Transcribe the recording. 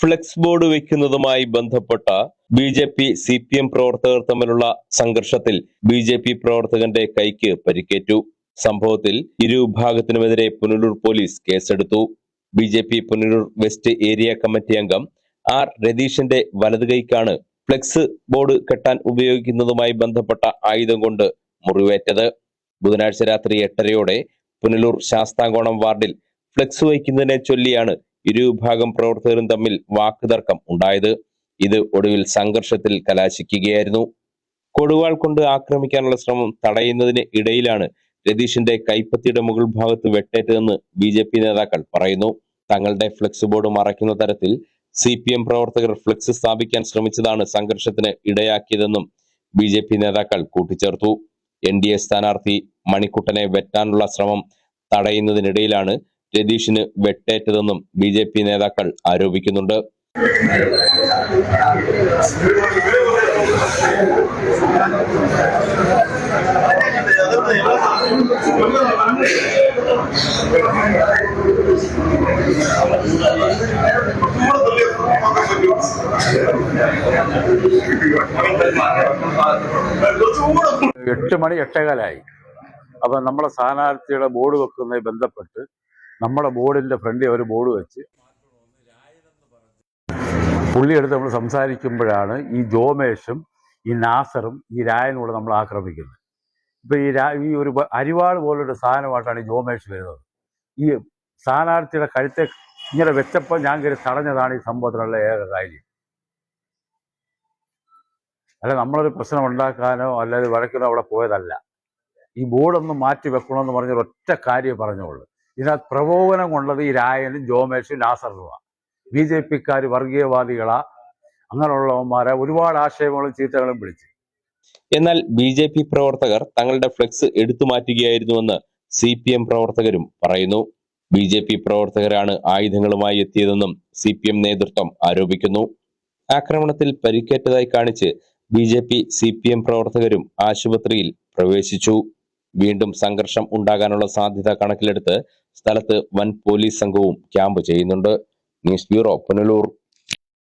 Flex board വെക്കുന്നതുമായി ബന്ധപ്പെട്ട B J P C P M പ്രവർത്തകർ തമ്മിലുള്ള സംഘർഷത്തിൽ ബി ജെ പി പ്രവർത്തകന്റെ കൈക്ക് പരിക്കേറ്റു. സംഭവത്തിൽ ഇരുവിഭാഗത്തിനുമെതിരെ പുനലൂർ പോലീസ് കേസെടുത്തു. B J P Punalur west area committee അംഗം ആർ രതീഷിന്റെ വലത് കൈക്കാണ് ഫ്ലെക്സ് ബോർഡ് കെട്ടാൻ ഉപയോഗിക്കുന്നതുമായി ബന്ധപ്പെട്ട ആയുധം കൊണ്ട് മുറിവേറ്റത്. ബുധനാഴ്ച രാത്രി എട്ടരയോടെ പുനലൂർ ശാസ്താംകോണം വാർഡിൽ ഫ്ലെക്സ് വയ്ക്കുന്നതിനെ ചൊല്ലിയാണ് ഇരുവിഭാഗം പ്രവർത്തകരും തമ്മിൽ വാക്കുതർക്കം ഉണ്ടായത് ഇത് ഒടുവിൽ സംഘർഷത്തിൽ കലാശിക്കുകയായിരുന്നു. കൊടുവാൾ കൊണ്ട് ആക്രമിക്കാനുള്ള ശ്രമം തടയുന്നതിന് ഇടയിലാണ് രതീഷിന്റെ കൈപ്പത്തിയുടെ മുകൾ ഭാഗത്ത് വെട്ടേറ്റതെന്ന് ബി ജെ പി നേതാക്കൾ പറയുന്നു. തങ്ങളുടെ ഫ്ലെക്സ് ബോർഡ് മറയ്ക്കുന്ന തരത്തിൽ സി പി എം പ്രവർത്തകർ ഫ്ലെക്സ് സ്ഥാപിക്കാൻ ശ്രമിച്ചതാണ് സംഘർഷത്തിന് ഇടയാക്കിയതെന്നും ബി ജെ പി നേതാക്കൾ കൂട്ടിച്ചേർത്തു. എൻ ഡി എ സ്ഥാനാർത്ഥി മണിക്കുട്ടനെ വെട്ടാനുള്ള ശ്രമം തടയുന്നതിനിടയിലാണ് രതീഷിന് വെട്ടേറ്റതെന്നും ബി ജെ പി നേതാക്കൾ ആരോപിക്കുന്നുണ്ട്. എട്ട് മണി എട്ടേകാലായി. അപ്പം നമ്മളെ സ്ഥാനാർത്ഥിയുടെ ബോർഡ് വെക്കുന്നതുമായി ബന്ധപ്പെട്ട് നമ്മുടെ ബോർഡിന്റെ ഫ്രണ്ടിൽ ഒരു ബോർഡ് വെച്ച് പുള്ളിയെടുത്ത് നമ്മൾ സംസാരിക്കുമ്പോഴാണ് ഈ ജോമേഷും ഈ നാസറും ഈ രായനൂടെ നമ്മൾ ആക്രമിക്കുന്നത്. ഇപ്പൊ ഈ രാ ഈ ഒരു അരിവാൾ പോലൊരു സാധനമായിട്ടാണ് ഈ ജോമേഷ് വരുന്നത്. ഈ സ്ഥാനാർത്ഥിയുടെ കഴുത്തെ ഇങ്ങനെ വെച്ചപ്പോൾ ഞാൻ കയറി തടഞ്ഞതാണ് ഈ സംഭവത്തിനുള്ള ഏക കാര്യം. അല്ല നമ്മളൊരു പ്രശ്നം ഉണ്ടാക്കാനോ അല്ലെങ്കിൽ വഴക്കിനോ അവിടെ പോയതല്ല. ഈ ബോർഡൊന്ന് മാറ്റി വെക്കണമെന്ന് പറഞ്ഞൊരു ഒറ്റ കാര്യം പറഞ്ഞോളൂ ഇതിനകത്ത് പ്രകോപനം കൊണ്ടത് ഈ രായനും ജോമേഷും നാസറുമാണ്. B J പിക്കാർ വർഗീയവാദികളാ. അങ്ങനെയുള്ളവന്മാരെ ഒരുപാട് ആശയങ്ങളും ചീത്തകളും വിളിച്ച്. എന്നാൽ ബി ജെ പി പ്രവർത്തകർ തങ്ങളുടെ ഫ്ലെക്സ് എടുത്തു മാറ്റുകയായിരുന്നുവെന്ന് സി പി എം പ്രവർത്തകരും പറയുന്നു. ബി ജെ പി പ്രവർത്തകരാണ് ആയുധങ്ങളുമായി എത്തിയതെന്നും സി പി എം നേതൃത്വം ആരോപിക്കുന്നു. ആക്രമണത്തിൽ പരിക്കേറ്റതായി കാണിച്ച് B J P C P M പ്രവർത്തകരും ആശുപത്രിയിൽ പ്രവേശിച്ചു. വീണ്ടും സംഘർഷം ഉണ്ടാകാനുള്ള സാധ്യത കണക്കിലെടുത്ത് സ്ഥലത്ത് വൻ പോലീസ് സംഘവും ക്യാമ്പ് ചെയ്യുന്നുണ്ട്. News bureau Punalur.